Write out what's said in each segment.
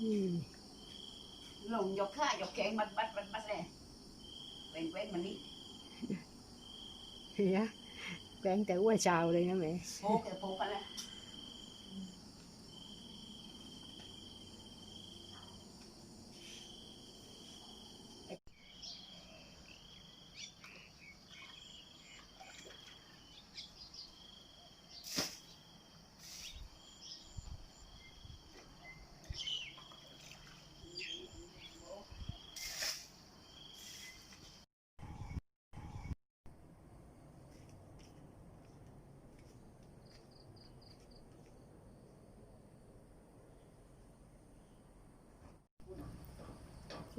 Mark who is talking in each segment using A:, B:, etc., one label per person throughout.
A: อืม
B: ลงยกข้ายกแขงมัดมัดมัดมัดเลยเว้งเว้งมันนี่
A: เฮียแบงค์แต่อ้วนชาวเลยนะแม่
B: โพกแต่โพกกันแล้ว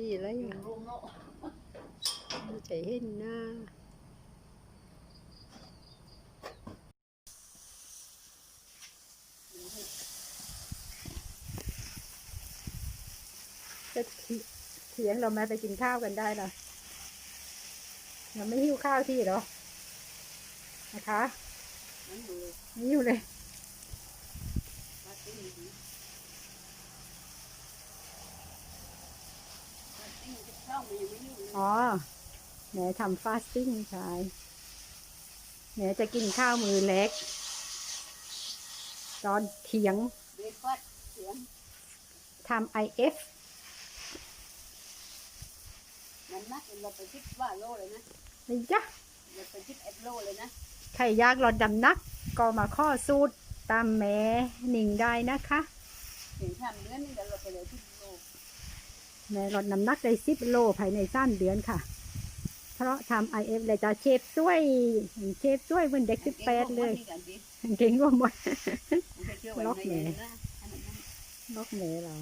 A: ที่อะไรอย่า
B: งโลก
A: ไม่ใช่เห็นหน้าจะเถียงเราไหมไปกินข้าวกันได้หรอเราไม่หิ้วข้าวที่หรอ นะคะไม่หิ้วเลย
B: มาติ้งมาติ้งจะเข้ามายังไม่ อยู่เลย
A: อ๋อแหมทำฟาสติ้งใช่แหมจะกินข้าวมือเล็ก ตอนเถียง
B: เบรกฟัดเสียง
A: ทำ IF
B: นั่นนะเราไปคิดว่าโลเลยนะ
A: นี่จ้ะ
B: เราไปคิดเอ็ดโลเลยนะ
A: ใครอยากลดดำนัก ก็มาข้อสูตรตามแม่หนิงได้นะคะ
B: ถึงทำเดือนนึงเดี๋ยวเราไปเลยที่โล
A: แม่ลดน้ำหนักได้สิบโลภายในสั้นเดือนค่ะ เพราะทำ IF เลยจะเชฟช่วยเชฟช่วยเหมือนเด็กสิบแปดเลยเก่งกว่าหมดล็อกแหน่ล็อกแม่เรา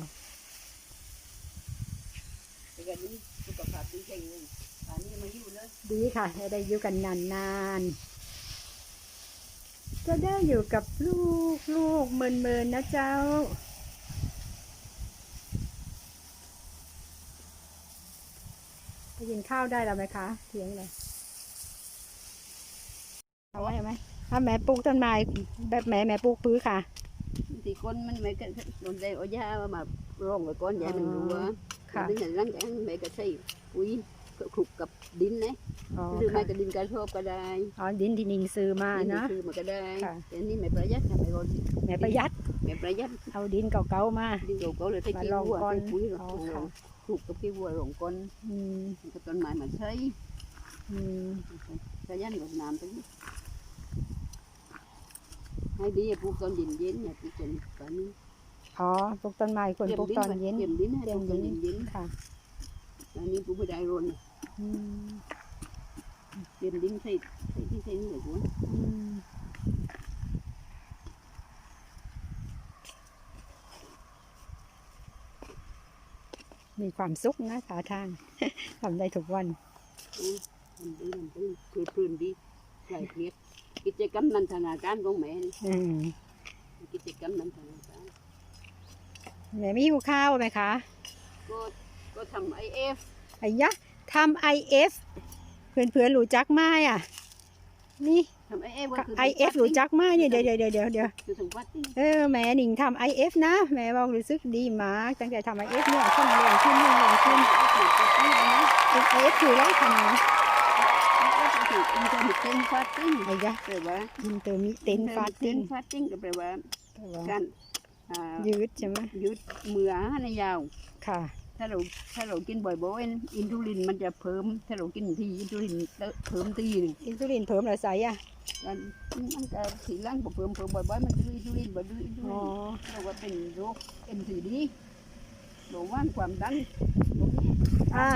B: แต่กันนี้สุขภาพดีเก่งเลยป่านนี้มาอยู่เลย
A: ดีค่ะจะได้อยู่กันนานๆจะได้อยู่กับลูกลูกเมินเมินๆนะเจ้า ไป กินข้าวได้แล้วไหมคะเทียงเลยเอาไว้ไหมถ้าแม่ปลูกต้นไม้แบบแม่แม่ปลูกพื้นค่ะ
B: thì con mình mấy cái con đây ở nhà mà rong với con nhà mình
A: Ờ,
B: đùa
A: ค่ะ
B: mình là lăng cái mấy cái xây quý khục cặp đín đấy
A: อ๋อ
B: đưa
A: ค่ะ
B: mấy cái đín cái thô cái đai
A: อ๋อดินที่นิงซื้อมา
B: đín
A: นะ
B: thì mà cái đai
A: Dạ.
B: cái ní mày phải dắt là mày còn
A: แม่ประหยัด
B: mày phải dắt
A: เอาดินเก่าๆมา
B: đi đầu cổ là thấy
A: Mà
B: kia
A: lon
B: vua
A: con.
B: cái quý
A: Ờ,
B: rồi
A: khả.
B: khục cặp kia vua rong con
A: อื ม
B: cái con mày mà thấy
A: อืม
B: cái dắt được làm tới hai đi phụ con nhìn đến nhà cái chuyện cái ní
A: อ๋อปลูกต้นไม้ควรปลูกตอนเย็น
B: kiểm đến hay
A: เย็น
B: phụ con
A: เย็น
B: nhìn đến
A: ค่ะ
B: cái ní cũng phải đại rồi
A: อืม
B: kiểm đến xây xây cái xây người của
A: อืม มีความสุขนะขาทางทำได้ทุกวัน
B: Ừ, làm đi làm đi cười cười đi lại biết cái chế cấm năn thằng การของแม่นี่
A: อืม
B: กิจกรรมนั้นทางการ
A: แม่ไม่หิวข้าวไหมคะ
B: ก็ก็ทำไอเอฟ
A: ไอ้ยะทำ IF เพื่อนเพื่อนๆรู้จักไหมอะ นี่
B: ทำ ไอเอฟ
A: IF รู้จักไหมเนี่ยเดี๋ยวเดี๋ยวเดี๋ยวเดี๋ยวเดี๋ยว
B: คือถึงวัดที่
A: เออแม่หนิงทำ IF นะแม่บอกรู้สึกดีมากตั้งแต่ทำ IF เนี่ยขึ้นเรียนขึ้นเรียนขึ้น IF คืออะไรคะนะ
B: คืออินเทอร์มิเทนฟาสติ้ง
A: ไอ้ยะ
B: แปลว่า
A: อินเตอร์มิเต็นฟาสติ้ง
B: ฟาสติ้งก็แปลว่า
A: แปลว่า
B: การอ่า
A: ยืดใช่ไหม
B: ยืดมือให้ยาว
A: ค่ะ
B: ถ้าเราถ้าเรากินบ่อยๆอินซูลินมันจะเพิ่ม ถ้าเรากินทีอินซูลินเพิ่มทีหนึ่ง
A: อินซูลินเพิ่มอะไรใส่อะ
B: แล้วมันจะสีร่างบ่เพิ่มเพิ่มบ่อยๆมันจะดูอินซูลินบ่ดูอินซู
A: อ๋
B: ลิ
A: อ
B: นเราว่าเป็นโรคเอ็นซีดีโรคว่างความดัน
A: อะ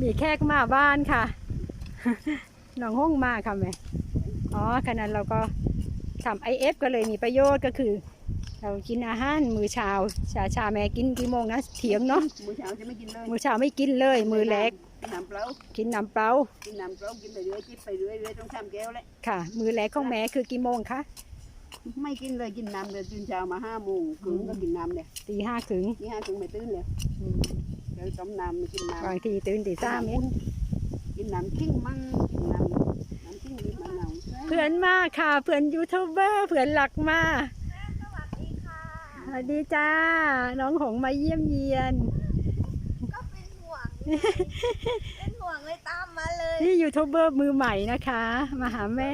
A: มีแขกมาบ้านค่ะน้องห้องมาค่ะแม่อ๋อขนาดเราก็ทำ IF ก็เลยมีประโยชน์ก็คือ เรากินอาหารมื้อเช้าชาชาแม่กินกี่โมงนะเถียงเนาะ
B: มื้อเช้าจะไม่กินเลย
A: มื้อเช้าไม่กินเลย มื้อแรก
B: กินน้ำเปล่า
A: กินน้ำเปล่า
B: กินน้ำเปล่ากินไปเรื่อยกินไปเรื่อยเรื่อยต้องทำแก้วเลย
A: ค่ะ มื้อแรกของแม่คือกี่โมงคะ
B: ไม่กินเลยกินน้ำเลยตื่นเช้ามาห้าโมงครึ่งก็กินน้ำเลย
A: ตีห้าถึง
B: นี่ห้าถึงไม่ตื่นเลย
A: อืม
B: เดี๋ยวต้มน้ำไม่กินน้
A: บางทีตื่นตีำสามเอง
B: กินน้ำขิงมั่งกินน้ำน้ำขิงมีมะนาว
A: เพื่อนมาค่ะ เพื่อนยูทูบเบอร์เพื่อนหลักมา
B: ม
A: สวัสดีจ้า น้องหงมาเยี่ยมเยียน
C: ก็เป็นห่วงไงเป็นห่วงเลยตามมาเลย
A: นี่ยูทูบเบอร์มือใหม่นะคะ มาหาแม่